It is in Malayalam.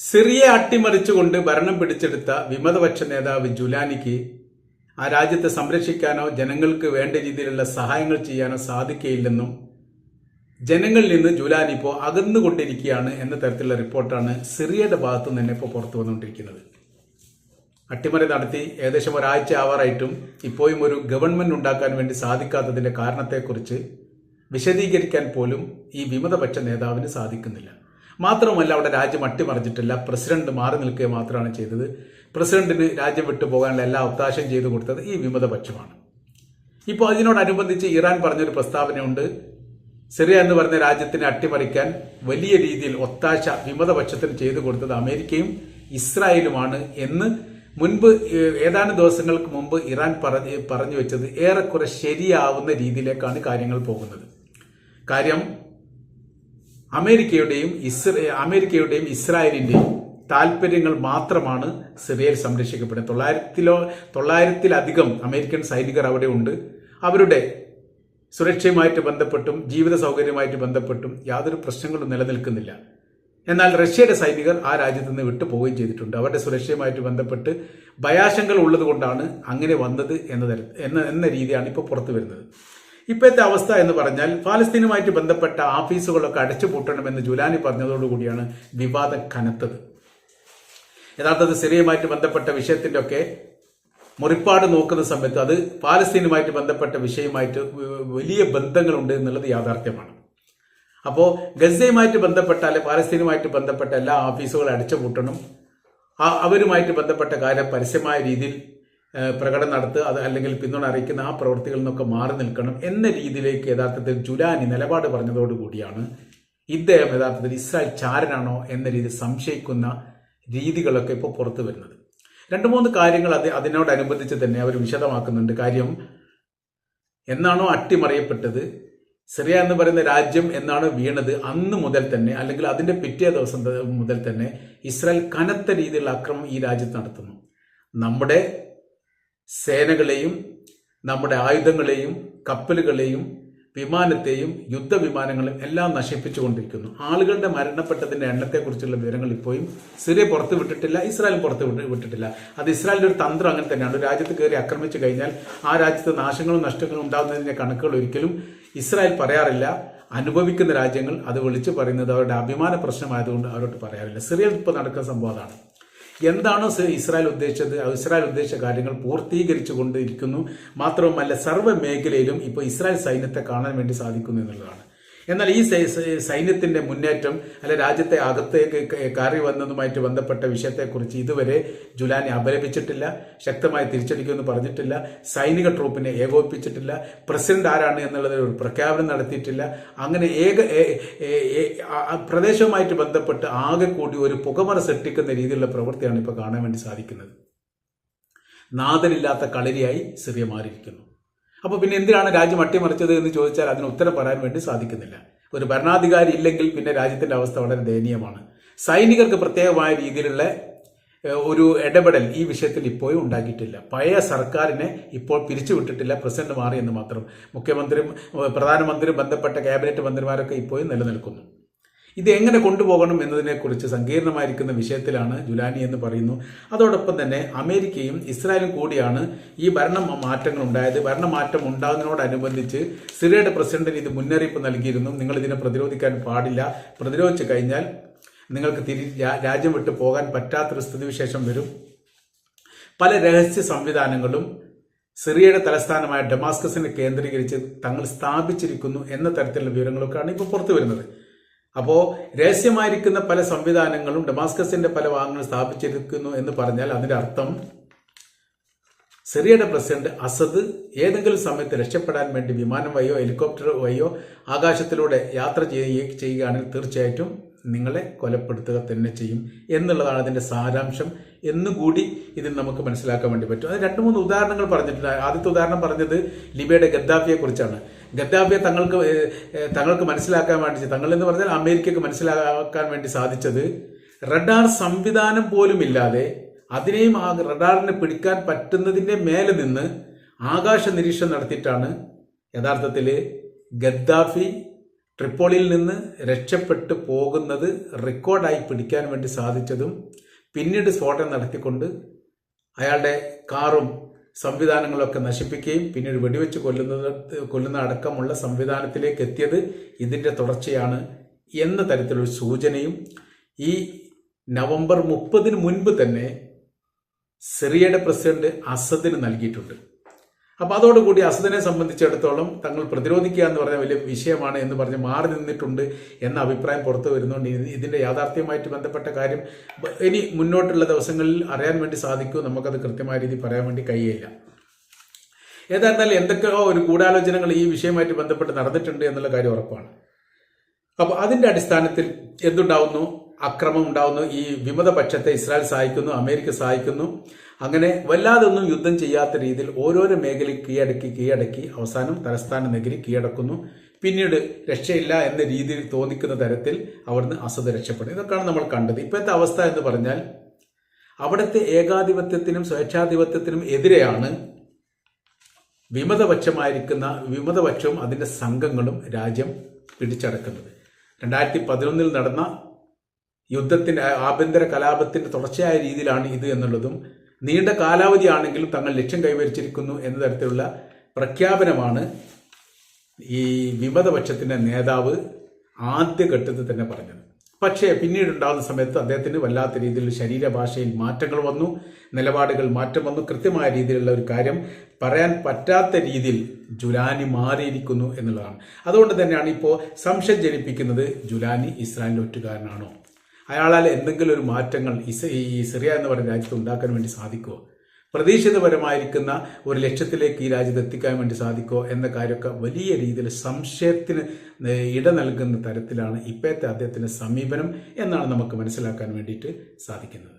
സിറിയെ അട്ടിമറിച്ചുകൊണ്ട് ഭരണം പിടിച്ചെടുത്ത വിമതപക്ഷ നേതാവ് ജുലാനിക്ക് ആ രാജ്യത്തെ സംരക്ഷിക്കാനോ ജനങ്ങൾക്ക് വേണ്ട രീതിയിലുള്ള സഹായങ്ങൾ ചെയ്യാനോ സാധിക്കയില്ലെന്നും ജനങ്ങളിൽ നിന്ന് ജുലാനി ഇപ്പോൾ അകന്നുകൊണ്ടിരിക്കുകയാണ് എന്ന തരത്തിലുള്ള റിപ്പോർട്ടാണ് സിറിയയുടെ ഭാഗത്തു നിന്ന് ഇപ്പോൾ പുറത്തു വന്നുകൊണ്ടിരിക്കുന്നത്. അട്ടിമറി നടത്തി ഏകദേശം ഒരാഴ്ച ആവാറായിട്ടും ഇപ്പോഴും ഒരു ഗവൺമെന്റ് ഉണ്ടാക്കാൻ വേണ്ടി സാധിക്കാത്തതിന്റെ കാരണത്തെക്കുറിച്ച് വിശദീകരിക്കാൻ പോലും ഈ വിമതപക്ഷ നേതാവിന് സാധിക്കുന്നില്ല. മാത്രമല്ല അവിടെ രാജ്യം അട്ടിമറിച്ചിട്ടില്ല പ്രസിഡന്റ് മാറി നിൽക്കുക മാത്രമാണ് ചെയ്തത്. പ്രസിഡന്റിന് രാജ്യം വിട്ടു പോകാനുള്ള എല്ലാ ഒത്താശയും ചെയ്തു കൊടുത്തത് ഈ വിമതപക്ഷമാണ്. ഇപ്പോൾ അതിനോടനുബന്ധിച്ച് ഇറാൻ പറഞ്ഞൊരു പ്രസ്താവനയുണ്ട്. സിറിയ എന്ന് പറഞ്ഞ രാജ്യത്തിനെ അട്ടിമറിക്കാൻ വലിയ രീതിയിൽ ഒത്താശ വിമതപക്ഷത്തിന് ചെയ്തു കൊടുത്തത് അമേരിക്കയും ഇസ്രായേലുമാണ് എന്ന് മുൻപ് ഏതാനും ദിവസങ്ങൾക്ക് മുമ്പ് ഇറാൻ പറഞ്ഞ് പറഞ്ഞു വെച്ചത് ഏറെക്കുറെ ശരിയാവുന്ന രീതിയിലേക്കാണ് കാര്യങ്ങൾ പോകുന്നത്. കാര്യം അമേരിക്കയുടെയും ഇസ്ര അമേരിക്കയുടെയും ഇസ്രായേലിന്റെയും താല്പര്യങ്ങൾ മാത്രമാണ് സിറിയയിൽ സംരക്ഷിക്കപ്പെടുന്നത്. തൊള്ളായിരത്തിലോ തൊള്ളായിരത്തിലധികം അമേരിക്കൻ സൈനികർ അവിടെ ഉണ്ട്. അവരുടെ സുരക്ഷയുമായിട്ട് ബന്ധപ്പെട്ടും ജീവിത സൗകര്യമായിട്ട് ബന്ധപ്പെട്ടും യാതൊരു പ്രശ്നങ്ങളും നിലനിൽക്കുന്നില്ല. എന്നാൽ റഷ്യയുടെ സൈനികർ ആ രാജ്യത്ത് നിന്ന് വിട്ടു പോവുകയും ചെയ്തിട്ടുണ്ട്. അവരുടെ സുരക്ഷയുമായിട്ട് ബന്ധപ്പെട്ട് ഭയാശങ്കൾ ഉള്ളതുകൊണ്ടാണ് അങ്ങനെ വന്നത് എന്ന എന്ന എന്ന രീതിയാണ് ഇപ്പോൾ പുറത്തു വരുന്നത്. ഇപ്പോഴത്തെ അവസ്ഥ എന്ന് പറഞ്ഞാൽ ഫാലസ്തീനുമായിട്ട് ബന്ധപ്പെട്ട ഓഫീസുകളൊക്കെ അടച്ചുപൂട്ടണമെന്ന് ജുലാനി പറഞ്ഞതോടുകൂടിയാണ് വിവാദം കനത്തത്. യഥാർത്ഥത്തിൽ സിറിയയുമായിട്ട് ബന്ധപ്പെട്ട വിഷയത്തിന്റെ ഒക്കെ മുറിപ്പാട് നോക്കുന്ന സമയത്ത് അത് പാലസ്തീനുമായിട്ട് ബന്ധപ്പെട്ട വിഷയമായിട്ട് വലിയ ബന്ധങ്ങളുണ്ട് എന്നുള്ളത് യാഥാർത്ഥ്യമാണ്. അപ്പോൾ ഗസയുമായിട്ട് ബന്ധപ്പെട്ട അല്ലെ പാലസ്തീനുമായിട്ട് ബന്ധപ്പെട്ട എല്ലാ ഓഫീസുകളും അടച്ചുപൂട്ടണം അവരുമായിട്ട് ബന്ധപ്പെട്ട കാര്യം പരസ്യമായ രീതിയിൽ പ്രകടനം നടത്തുക അത് അല്ലെങ്കിൽ പിന്തുണ അറിയിക്കുന്ന ആ പ്രവൃത്തികളിൽ നിന്നൊക്കെ മാറി നിൽക്കണം എന്ന രീതിയിലേക്ക് യഥാർത്ഥത്തിൽ ജുലാനി നിലപാട് പറഞ്ഞതോടുകൂടിയാണ് ഇദ്ദേഹം യഥാർത്ഥത്തിൽ ഇസ്രായേൽ ചാരനാണോ എന്ന രീതി സംശയിക്കുന്ന രീതികളൊക്കെ ഇപ്പോൾ പുറത്തു വരുന്നത്. രണ്ട് മൂന്ന് കാര്യങ്ങൾ അത് അതിനോടനുബന്ധിച്ച് തന്നെ അവർ വിശദമാക്കുന്നുണ്ട്. കാര്യം എന്നാണോ അട്ടിമറിയപ്പെട്ടത്? സിറിയ എന്ന് പറയുന്ന രാജ്യം എന്നാണ് വീണത് അന്ന് മുതൽ തന്നെ അല്ലെങ്കിൽ അതിന്റെ പിറ്റേ ദിവസം മുതൽ തന്നെ ഇസ്രായേൽ കനത്ത രീതിയിലുള്ള അക്രമം ഈ രാജ്യത്ത് നടത്തുന്നു. നമ്മുടെ സേനകളെയും നമ്മുടെ ആയുധങ്ങളെയും കപ്പലുകളെയും വിമാനത്തെയും യുദ്ധവിമാനങ്ങളും എല്ലാം നശിപ്പിച്ചുകൊണ്ടിരിക്കുന്നു. ആളുകളുടെ മരണപ്പെട്ടതിന്റെ എണ്ണത്തെക്കുറിച്ചുള്ള വിവരങ്ങൾ ഇപ്പോഴും സിറിയ പുറത്ത് വിട്ടിട്ടില്ല ഇസ്രായേൽ പുറത്ത് വിട്ട് വിട്ടിട്ടില്ല. അത് ഇസ്രായേലിന്റെ ഒരു തന്ത്രം അങ്ങനെ തന്നെയാണ്. ഒരു രാജ്യത്ത് കയറി ആക്രമിച്ചു കഴിഞ്ഞാൽ ആ രാജ്യത്ത് നാശങ്ങളും നഷ്ടങ്ങളും ഉണ്ടാകുന്നതിന്റെ കണക്കുകൾ ഒരിക്കലും ഇസ്രായേൽ പറയാറില്ല. അനുഭവിക്കുന്ന രാജ്യങ്ങൾ അത് വിളിച്ചു പറയുന്നത് അവരുടെ അഭിമാന പ്രശ്നമായതുകൊണ്ട് അവരോട് പറയാറില്ല. സിറിയയിൽ ഇപ്പോൾ നടക്കുന്ന സംഭവം അതാണ്. എന്താണോ ഇസ്രായേൽ ഉദ്ദേശിച്ചത്? ഇസ്രായേൽ ഉദ്ദേശിച്ച കാര്യങ്ങൾ പൂർത്തീകരിച്ചു കൊണ്ടിരിക്കുന്നു മാത്രവുമല്ല സർവ മേഖലയിലും ഇപ്പോൾ ഇസ്രായേൽ സൈന്യത്തെ കാണാൻ വേണ്ടി സാധിക്കുന്നു എന്നുള്ളതാണ്. എന്നാൽ ഈ സൈന്യത്തിന്റെ മുന്നേറ്റം അല്ലെ രാജ്യത്തെ അകത്തേക്ക് കയറി വന്നതുമായിട്ട് ബന്ധപ്പെട്ട വിഷയത്തെക്കുറിച്ച് ഇതുവരെ ജുലാനി അപലപിച്ചിട്ടില്ല ശക്തമായി തിരിച്ചടിക്കുമെന്ന് പറഞ്ഞിട്ടില്ല സൈനിക ട്രൂപ്പിനെ ഏകോപിപ്പിച്ചിട്ടില്ല പ്രസിഡന്റ് ആരാണ് എന്നുള്ളത് ഒരു പ്രഖ്യാപനം നടത്തിയിട്ടില്ല അങ്ങനെ ഏക പ്രദേശവുമായിട്ട് ബന്ധപ്പെട്ട് ആകെ കൂടി ഒരു പുകമറ സൃഷ്ടിക്കുന്ന രീതിയിലുള്ള പ്രവൃത്തിയാണ് ഇപ്പോൾ കാണാൻ വേണ്ടി സാധിക്കുന്നത്. നാഥനില്ലാത്ത കളരിയായി സിറിയ മാറിയിരിക്കുന്നു. അപ്പോൾ പിന്നെ എന്തിനാണ് രാജ്യം അട്ടിമറിച്ചത് എന്ന് ചോദിച്ചാൽ അതിന് ഉത്തരം പറയാൻ വേണ്ടി സാധിക്കുന്നില്ല. ഒരു ഭരണാധികാരി ഇല്ലെങ്കിൽ പിന്നെ രാജ്യത്തിന്റെ അവസ്ഥ വളരെ ദയനീയമാണ്. സൈനികർക്ക് പ്രത്യേകമായ രീതിയിലുള്ള ഒരു ഇടപെടൽ ഈ വിഷയത്തിൽ ഇപ്പോഴും ഉണ്ടാക്കിയിട്ടില്ല. പഴയ സർക്കാരിനെ ഇപ്പോൾ പിരിച്ചുവിട്ടിട്ടില്ല. പ്രസിഡന്റ് മാറി എന്ന് മാത്രം. മുഖ്യമന്ത്രിയും പ്രധാനമന്ത്രിയും ബന്ധപ്പെട്ട ക്യാബിനറ്റ് മന്ത്രിമാരൊക്കെ ഇപ്പോഴും നിലനിൽക്കുന്നു. ഇത് എങ്ങനെ കൊണ്ടുപോകണം എന്നതിനെക്കുറിച്ച് സങ്കീർണമായിരിക്കുന്ന വിഷയത്തിലാണ് ജുലാനി എന്ന് പറയുന്നു. അതോടൊപ്പം തന്നെ അമേരിക്കയും ഇസ്രായേലും കൂടിയാണ് ഈ ഭരണ മാറ്റങ്ങൾ ഉണ്ടായത് ഭരണമാറ്റം ഉണ്ടാകുന്നതിനോടനുബന്ധിച്ച് സിറിയയുടെ പ്രസിഡന്റിന് ഇത് മുന്നറിയിപ്പ് നൽകിയിരുന്നു. നിങ്ങൾ ഇതിനെ പ്രതിരോധിക്കാൻ പാടില്ല. പ്രതിരോധിച്ചു കഴിഞ്ഞാൽ നിങ്ങൾക്ക് തിരി രാജ്യം വിട്ടു പോകാൻ പറ്റാത്തൊരു സ്ഥിതിവിശേഷം വരും. പല രഹസ്യ സംവിധാനങ്ങളും സിറിയയുടെ തലസ്ഥാനമായ ഡെമാസ്കസിനെ കേന്ദ്രീകരിച്ച് തങ്ങൾ സ്ഥാപിച്ചിരിക്കുന്നു എന്ന തരത്തിലുള്ള വിവരങ്ങളൊക്കെയാണ് ഇപ്പോൾ പുറത്തു വരുന്നത് അപ്പോൾ രഹസ്യമായിരിക്കുന്ന പല സംവിധാനങ്ങളും ഡെമാസ്കസിന്റെ പല ഭാഗങ്ങൾ സ്ഥാപിച്ചിരിക്കുന്നു എന്ന് പറഞ്ഞാൽ അതിന്റെ അർത്ഥം സിറിയയുടെ പ്രസിഡന്റ് അസദ് ഏതെങ്കിലും സമയത്ത് രക്ഷപ്പെടാൻ വേണ്ടി വിമാനം വഴിയോ ഹെലികോപ്റ്റർ വഴിയോ ആകാശത്തിലൂടെ യാത്ര ചെയ്യുക ചെയ്യുകയാണെങ്കിൽ തീർച്ചയായിട്ടും നിങ്ങളെ കൊലപ്പെടുത്തുക തന്നെ ചെയ്യും എന്നുള്ളതാണ് അതിന്റെ സാരാംശം. എന്നുകൂടി ഇതിൽ നമുക്ക് മനസ്സിലാക്കാൻ വേണ്ടി പറ്റും. അത് രണ്ട് മൂന്ന് ഉദാഹരണങ്ങൾ പറഞ്ഞിട്ടുണ്ട്. ആദ്യത്തെ ഉദാഹരണം പറഞ്ഞത് ലിബിയയുടെ ഗദ്ദാഫിയെ കുറിച്ചാണ്. ഗദ്ദാഫിയെ തങ്ങൾക്ക് തങ്ങൾക്ക് മനസ്സിലാക്കാൻ വേണ്ടി തങ്ങൾ എന്ന് പറഞ്ഞാൽ അമേരിക്കക്ക് മനസ്സിലാക്കാൻ വേണ്ടി സാധിച്ചത് റഡാർ സംവിധാനം പോലും ഇല്ലാതെ അതിനെയും ആ റഡാറിനെ പിടിക്കാൻ പറ്റുന്നതിന്റെ മേലെ നിന്ന് ആകാശ നിരീക്ഷണം നടത്തിയിട്ടാണ് യഥാർത്ഥത്തിൽ ഗദ്ദാഫി ട്രിപ്പോളിയിൽ നിന്ന് രക്ഷപ്പെട്ടു പോകുന്നത് റെക്കോർഡായി പിടിക്കാൻ വേണ്ടി സാധിച്ചതും പിന്നീട് സ്ഫോടനം നടത്തിക്കൊണ്ട് അയാളുടെ കാറും സംവിധാനങ്ങളൊക്കെ നശിപ്പിക്കുകയും പിന്നീട് വെടിവെച്ച് കൊല്ലുന്നത് കൊല്ലുന്ന അടക്കമുള്ള സംവിധാനത്തിലേക്ക് എത്തിയത് ഇതിന്റെ തുടർച്ചയാണ് എന്ന തരത്തിലൊരു സൂചനയും ഈ നവംബർ മുപ്പതിന് മുൻപ് തന്നെ സിറിയയുടെ പ്രസിഡന്റ് അസദിന് നൽകിയിട്ടുണ്ട്. അപ്പൊ അതോടുകൂടി അസദിനെ സംബന്ധിച്ചിടത്തോളം തങ്ങൾ പ്രതിരോധിക്കുക എന്ന് പറഞ്ഞ വലിയ വിഷയമാണ് എന്ന് പറഞ്ഞ് മാറി നിന്നിട്ടുണ്ട് എന്ന അഭിപ്രായം പുറത്തു വരുന്നുണ്ട്. ഇത് ഇതിന്റെ യാഥാർത്ഥ്യമായിട്ട് ബന്ധപ്പെട്ട കാര്യം ഇനി മുന്നോട്ടുള്ള ദിവസങ്ങളിൽ അറിയാൻ വേണ്ടി സാധിക്കൂ. നമുക്കത് കൃത്യമായ രീതിയിൽ പറയാൻ വേണ്ടി കഴിയില്ല. ഏതായിരുന്നാലും എന്തൊക്കെയോ ഒരു ഗൂഢാലോചനകൾ ഈ വിഷയമായിട്ട് ബന്ധപ്പെട്ട് നടന്നിട്ടുണ്ട് എന്നുള്ള കാര്യം ഉറപ്പാണ്. അപ്പോൾ അതിന്റെ അടിസ്ഥാനത്തിൽ എന്തുണ്ടാവുന്നു? അക്രമം ഉണ്ടാവുന്നു ഈ വിമതപക്ഷത്തെ ഇസ്രായേൽ സഹായിക്കുന്നു അമേരിക്ക സഹായിക്കുന്നു. അങ്ങനെ വല്ലാതൊന്നും യുദ്ധം ചെയ്യാത്ത രീതിയിൽ ഓരോരോ മേഖലയിൽ കീഴടക്കി കീഴടക്കി അവസാനം തലസ്ഥാന നഗരി കീഴടക്കുന്നു. പിന്നീട് രക്ഷയില്ല എന്ന രീതിയിൽ തോന്നിക്കുന്ന തരത്തിൽ അവിടുന്ന് അസത് രക്ഷപ്പെടും ഇതൊക്കെയാണ് നമ്മൾ കണ്ടത്. ഇപ്പോഴത്തെ അവസ്ഥ എന്ന് പറഞ്ഞാൽ അവിടുത്തെ ഏകാധിപത്യത്തിനും സ്വേച്ഛാധിപത്യത്തിനും എതിരെയാണ് വിമതപക്ഷമായിരിക്കുന്ന വിമതപക്ഷവും അതിന്റെ സംഘങ്ങളും രാജ്യം പിടിച്ചടക്കുന്നത്. രണ്ടായിരത്തി പതിനൊന്നിൽ നടന്ന യുദ്ധത്തിന്റെ ആഭ്യന്തര കലാപത്തിന്റെ തുടർച്ചയായ രീതിയിലാണ് ഇത് എന്നുള്ളതും നീണ്ട കാലാവധിയാണെങ്കിലും തങ്ങൾ ലക്ഷ്യം കൈവരിച്ചിരിക്കുന്നു എന്ന തരത്തിലുള്ള പ്രഖ്യാപനമാണ് ഈ വിമതപക്ഷത്തിന്റെ നേതാവ് ആദ്യഘട്ടത്തിൽ തന്നെ പറഞ്ഞത്. പക്ഷേ പിന്നീട് ഉണ്ടാകുന്ന സമയത്ത് അദ്ദേഹത്തിന് വല്ലാത്ത രീതിയിൽ ശരീരഭാഷയിൽ മാറ്റങ്ങൾ വന്നു നിലപാടുകൾ മാറ്റം വന്നു. കൃത്യമായ രീതിയിലുള്ള ഒരു കാര്യം പറയാൻ പറ്റാത്ത രീതിയിൽ ജുലാനി മാറിയിരിക്കുന്നു എന്നുള്ളതാണ്. അതുകൊണ്ട് തന്നെയാണ് ഇപ്പോൾ സംശയം ജനിപ്പിക്കുന്നത് ജുലാനി ഇസ്രായേലിന്റെ ഒറ്റുകാരനാണോ? അയാളാൽ എന്തെങ്കിലും ഒരു മാറ്റങ്ങൾ ഈ സിറിയ എന്ന് പറയുന്ന രാജ്യത്ത് ഉണ്ടാക്കാൻ വേണ്ടി സാധിക്കുമോ പ്രതീക്ഷിതപരമായിരിക്കുന്ന ഒരു ലക്ഷ്യത്തിലേക്ക് ഈ രാജ്യത്ത് എത്തിക്കാൻ വേണ്ടി സാധിക്കുമോ എന്ന കാര്യമൊക്കെ വലിയ രീതിയിൽ സംശയത്തിന് ഇട നൽകുന്ന തരത്തിലാണ് ഇപ്പോഴത്തെ അദ്ദേഹത്തിന്റെ സമീപനം എന്നാണ് നമുക്ക് മനസ്സിലാക്കാൻ വേണ്ടിയിട്ട് സാധിക്കുന്നത്.